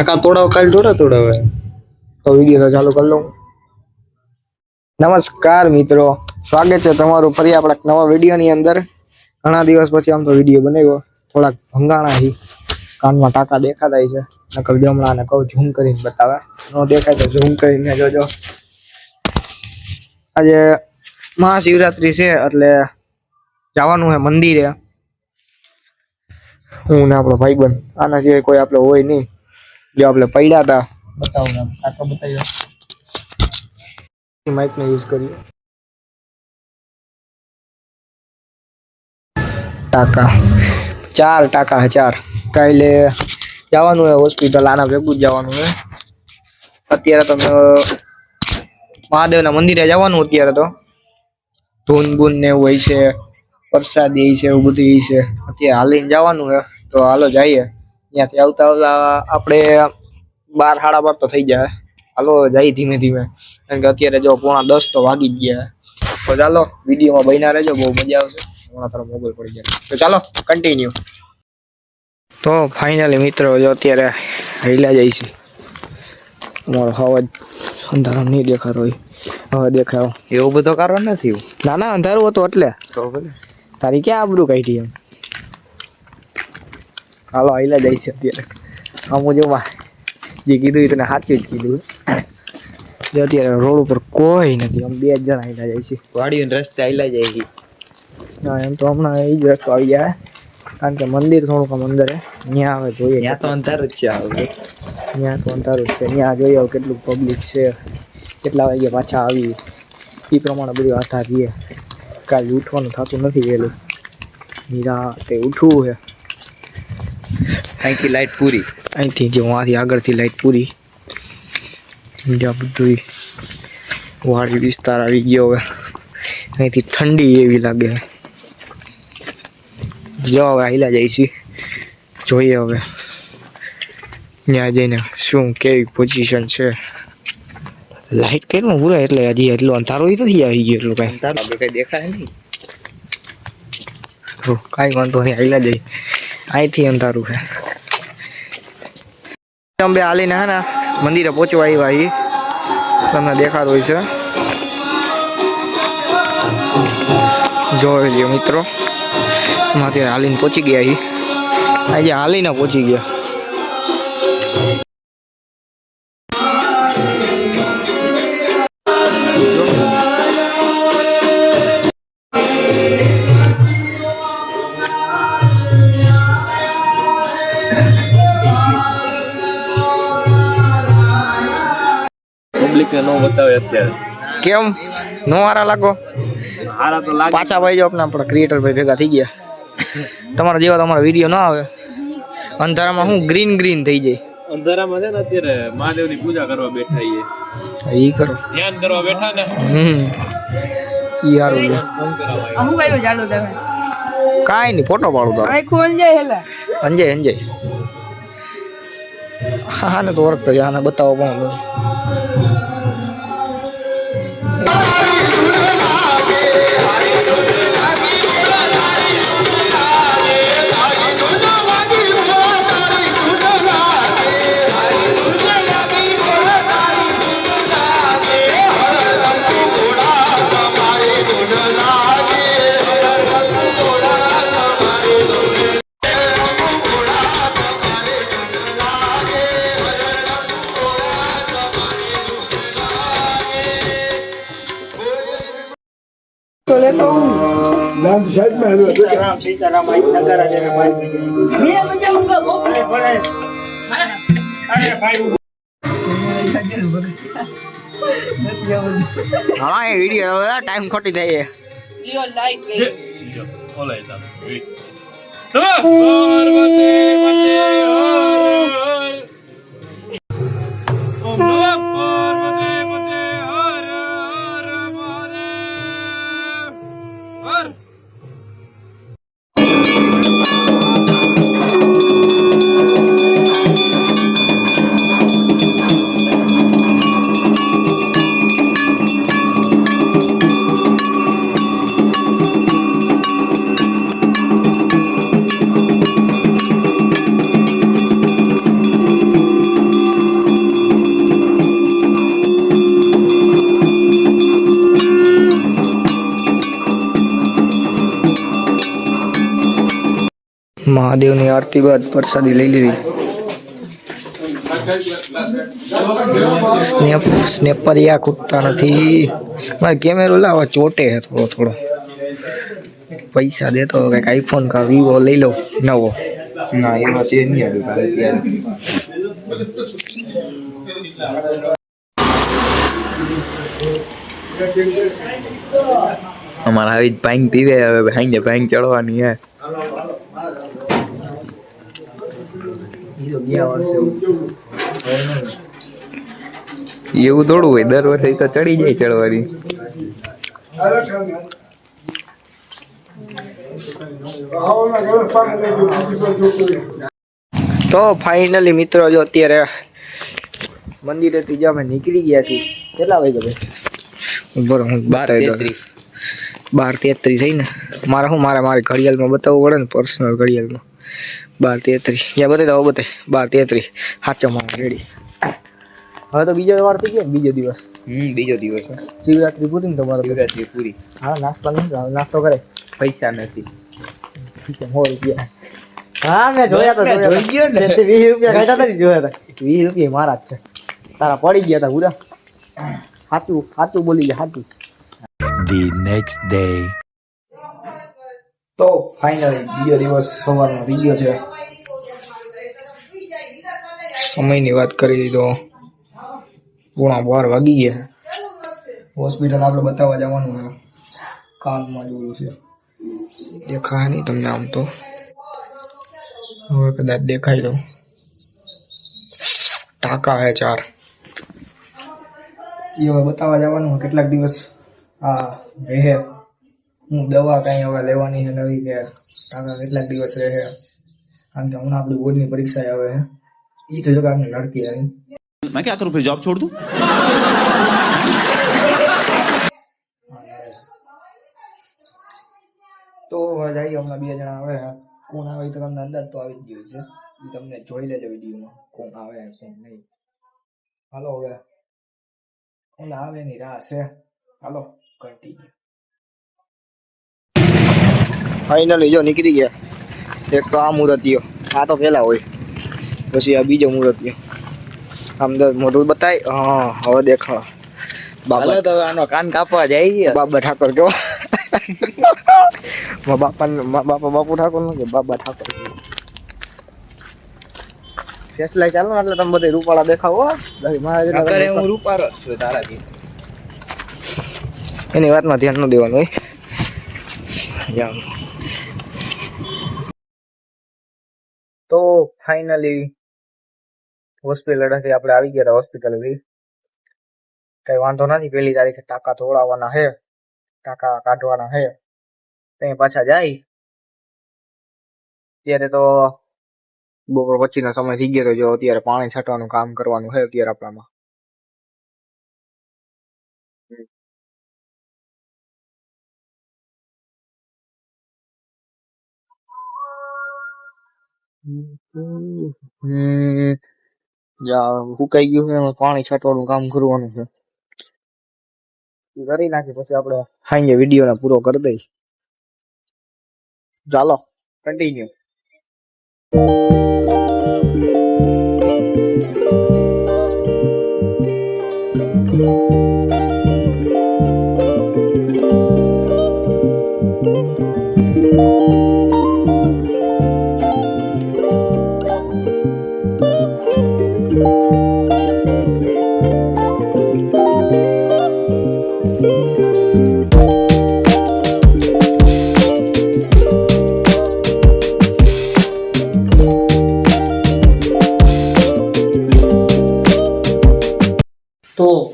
ટાકા તોડાવ, કાલ થોડા તોડાવે. તો વીડિયો તો ચાલુ કરી લઉં. નમસ્કાર મિત્રો. સ્વાગત છે તમારું ફરી આપણા નવા વિડીયોની અંદર. ઘણા દિવસ પછી આમ તો વીડિયો બનાવ્યો. થોડાક ભંગાણા હી. કાનમાં ટાંકા દેખાતા છે નકર જમણા ને કહું, ઝૂમ કરીને બતાવે. ન દેખાય તો ઝૂમ કરીને જોજો. આજે મહાશિવરાત્રી છે, એટલે જવાનું હે મંદિરે. હું ને આપણો ભાઈબંધ. આના સિવાય કોઈ આપણે હોય નહીં. જો આપણે પડ્યા હતા બતાવું આમ ટાંકા બતાવ્યો. માઇક નો યુઝ કરીએ. ટાકા. ચાર ટાકા ચાર. કાલે જવાનું હે હોસ્પિટલ આના ભેગું જ જવાનું હે અત્યારે તમે મહાદેવના મંદિરે જવાનું અત્યારે તો. ધૂન બૂન ને એવું હોય છે પ્રસાદી છે એવું બધું છે. અત્યારે હાલીને જવાનું હે તો હાલો જઈએ. ત્યાંથી આવતા આવતા આપણે બાર સાડા બાર તો થઈ જાય હાલો જઈ ધીમે ધીમે. કારણ કે અત્યારે જો પોણા દસ તો વાગી જ ગયા. તો ચાલો વિડીયોમાં બન્યા રહેજો બહુ મજા આવશે. હમણાં તારો મોબાઈલ પડી જાય તો ચાલો કન્ટિન્યુ તો ફાઇનલી મિત્રો જો અત્યારે હૈલા જાય છે. અમારો અવાજ અંધારો નહીં દેખાતો હોય. હવે દેખાયો. એવું બધો કારણ નથી ના ના અંધારું હતું એટલે. તારી ક્યાં આબરું કાઢી એમ? હાલો જાય છે અત્યારે અમુ જો જે કીધું એ તને સાચું જ કીધું જો અત્યારે રોડ ઉપર કોઈ નથી આમ બે જણા હૈલા જાય છે વાડીને રસ્તે આઈલા જાય છે હા એમ તો હમણાં એ જ રસ્તો આવી જાય કારણ કે મંદિર થોડુંક આમ અંદર હે ત્યાં આવે જોઈએ ત્યાં તો અંધાર જ છે આવે ત્યાં તો અંધારું જ છે ત્યાં જોઈએ કેટલું પબ્લિક છે કેટલા વાગે પાછા આવી એ પ્રમાણે બધું આધાર રહીએ કાલે ઉઠવાનું થતું નથી વહેલું નિરાતે ઉઠવું છે અહીંથી લાઇટ પૂરી. અહીંથી જે વાંથી આગળથી લાઈટ પૂરી. જ્યાં બધું વાડી વિસ્તાર આવી ગયો હવે. અહીંથી ઠંડી એવી લાગે. જો હવે હાઈલા જાય છે. જોઈએ હવે. ત્યાં જઈને શું કેવી પોઝિશન છે. લાઈટ કેમ પૂરા એટલે હજી એટલું અંધારું એ નથી આવી ગયું એટલું કાંઈ. અંધાર કઈ દેખાય નહીં. કાંઈ વાંધો નહીં હાઈલા જઈ અહીંથી અંધારું છે. અંબે હાલીને હા ને મંદિરે પહોંચવા આવ્યા એ તમને દેખાતું હોય છે. જોઈ લ્યો મિત્રો. અમે અત્યારે હાલીને પહોંચી ગયા એ આજે હાલીને પહોંચી ગયા. પબ્લિક નો બતાવે અત્યારે. કેમ? નો હારા લાગો? હારા તો લાગે. પાછા ભાઈ જો આપણે આપણા ક્રિએટર ભાઈ ભેગા થઈ ગયા. તમારા જેવા તમારા વીડિયો ના આવે. અંધારામાં હું ગ્રીન ગ્રીન થઈ જાય. અંધારામાં છે ને અત્યારે મહાદેવની પૂજા કરવા બેઠા છીએ. એ કરો. ધ્યાન કરવા બેઠા ને. હમ. ઈ હારું છે. હું કર્યું ચાલુ તમે. કાંઈ નહીં ફોટો પાડું તો હવે ખોલ જાય હેલા. અંજય અંજય હા હા ને તો ઓળખતો છે. બતાવો પણ મેં મજા હું ગયો હા એ વિડિયો હવે ટાઈમ ખોટી થાય લિયો લાઈટ ગઈ બોલાય તા પાર્વતી મહાદેવની આરતી બાદ પ્રસાદી લઈ લીધી સ્નેપ સ્નેપરિયા કૂદતા નથી. મારે કેમેરો લાવવા ચોટે છે થોડો થોડો. પૈસા દેતો કંઈક આઈફોન કા વિવો લઈ લો નવો. ના એમાં તે નહીં આવ્યું અમારા આવી ભાંગ પીવે હવે ભાંગ ચડવાની હે. એવું થોડું હોય દર વર્ષે તો ચડી જાય ચડવાની. તો ફાઇનલી મિત્રો જો અત્યારે મંદિરેથી જે અમે નીકળી ગયા છીએ. કેટલા વાગે ભાઈ? બરોબર હું બાર. બાર તેત્રીસ થઈ ને. મારે શું મારે મારી ઘડિયાળમાં બતાવવું પડે ને પર્સનલ ઘડિયાળમાં. બાર તેત્રીસ. ત્યાં બતાવી દો બાર તેત્રીસ. સાચો મારે રેડી હવે તો બીજો વાર થઈ ગયો ને બીજો દિવસ. હમ બીજો દિવસ. શિવરાત્રી પૂરી ને તમારે શિવરાત્રી પૂરી. હા નાસ્તો નહીં નાસ્તો કરે. પૈસા નથી. હા મેં જોયા તો જોઈ ગયો ને. વીસ રૂપિયા ખાતા હતા જોયા હતા વીસ રૂપિયા મારા જ છે. તારા પડી ગયા હતા પૂરા. સાચું સાચું બોલી ગયા સાચું the next day. તો ફાઇનલી બીજો દિવસ સવારનો થઈ ગયો છે. સમયની વાત કરી તો પોણા બાર વાગી ગયા. હોસ્પિટલ આપણે બતાવવા જવાનું છે. કાનમાં જોયું છે. દેખાય નહીં તમને આમ તો. હવે કદાચ દેખાય તો. ટાંકા હે ચાર. એ હવે બતાવવા જવાનું કેટલાક દિવસ આ રહે. હું દવા કાંઈ હવે લેવાની છે નવી કે કાકા કેટલાક દિવસ રહે કારણ કે હમણાં આપણી બોર્ડની પરીક્ષા આવે છે. એ તો જો કાંઈ લડતી આવી મેં ક્યાં કરું ફિર જોબ છોડ દઉં? તો જઈએ હમણાં બે જણા આવે કોણ આવે તો તમને અંદાજ તો આવી જ ગયો છે. એ તમને જોઈ લેજો વિડીયોમાં કોણ આવે કોણ નહીં. હાલો હવે. કોણ આવે ની રાહ છે. હાલો કન્ટિન્યુ ફાઇનલી જો નીકળી ગયા. એક તો આ મૂર્તિઓ આ તો પેલા હોય. પછી આ બીજો મૂર્તિઓ આમ તો મોઢું બતાય. હા હવે દેખા બાબા તો આનો કાન કાપવા જાય બાબા ઠાકોર કેવો? બાપા બાપા બાપુ ઠાકોરનું કે બાબા ઠાકોર ફેસલાઈ ચાલો એટલે તમે બધે રૂપાળા દેખાવો નકર હું રૂપાળો છું તારાથી. એની વાતમાં ધ્યાન ન દેવાનું હોય. જામ. તો ફાઇનલી હોસ્પિટલ હશે, આપણે આવી ગયા હતા હોસ્પિટલ કઈ વાંધો નથી, પહેલી તારીખે ટાંકા તોડાવવાના છે, ટાંકા કાઢવાના છે. ત્યાં પાછા જાય. ત્યારે તો બપોર પછીનો સમય થઈ ગયો તો જો અત્યારે પાણી છાંટવાનું કામ કરવાનું છે અત્યારે આપણામાં. સુકાઈ ગયું છે એમાં પાણી છાંટવાનું કામ કરવાનું છે. કરી નાખી પછી આપણે વીડિયો ને પૂરો કરી દઈશ. ચાલો કન્ટિન્યુ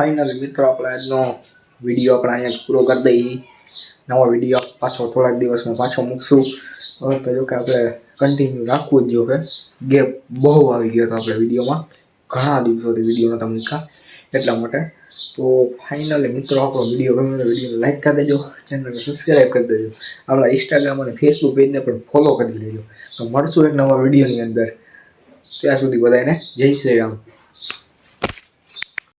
ફાઇનલી મિત્રો, આપણે આજનો વીડિયો આપણે અહીંયા પૂરો કરી દઈએ. નવો વીડિયો પાછો થોડાક દિવસમાં પાછો મૂકશું. તો જો કે આપણે કન્ટિન્યુ રાખવું જ જોઈએ ગેપ બહુ આવી ગયો હતો આપણે વિડીયોમાં ઘણા દિવસોથી વીડિયો નહોતા મૂક્યા. એટલા માટે તો ફાઇનલી મિત્રો, આપણો વીડિયો ગમે તો વીડિયો લાઈક કરી દેજો. ચેનલને સબસ્ક્રાઈબ કરી દેજો. આપણા ઇન્સ્ટાગ્રામ અને ફેસબુક પેજને પણ ફોલો કરી લેજો તો મળશું એક નવા વિડીયોની અંદર. ત્યાં સુધી બધાને જય શ્રી રામ.